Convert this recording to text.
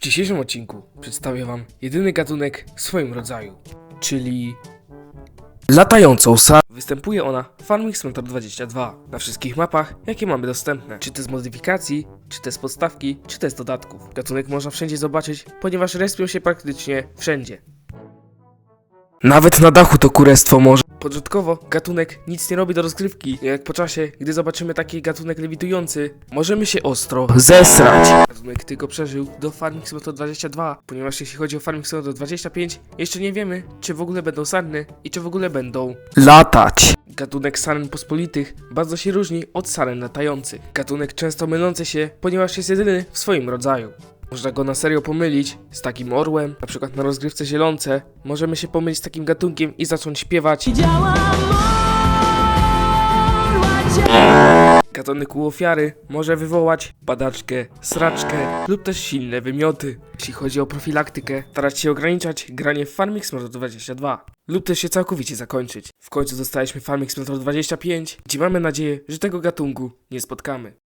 dzisiejszym odcinku przedstawię wam jedyny gatunek w swoim rodzaju, czyli latającą sarę. Występuje ona w Farming Simulator 22 na wszystkich mapach, jakie mamy dostępne. Czy to z modyfikacji, czy to z podstawki, czy to z dodatków. Gatunek można wszędzie zobaczyć, ponieważ respią się praktycznie wszędzie. Nawet na dachu to kurestwo może. Początkowo gatunek nic nie robi do rozgrywki, jak po czasie, gdy zobaczymy taki gatunek lewitujący, możemy się ostro zesrać. Gatunek tylko przeżył do Farming Simulator 22, ponieważ jeśli chodzi o Farming Simulator 25, jeszcze nie wiemy, czy w ogóle będą sarny i czy w ogóle będą latać. Gatunek saren pospolitych bardzo się różni od saren latających. Gatunek często mylący się, ponieważ jest jedyny w swoim rodzaju. Można go na serio pomylić z takim orłem, na przykład na rozgrywce zielonce. Możemy się pomylić z takim gatunkiem i zacząć śpiewać. Gatunek u ofiary może wywołać padaczkę, sraczkę lub też silne wymioty. Jeśli chodzi o profilaktykę, starać się ograniczać granie w Farming Simulator 22 lub też się całkowicie zakończyć. W końcu dostaliśmy Farming Simulator 25, gdzie mamy nadzieję, że tego gatunku nie spotkamy.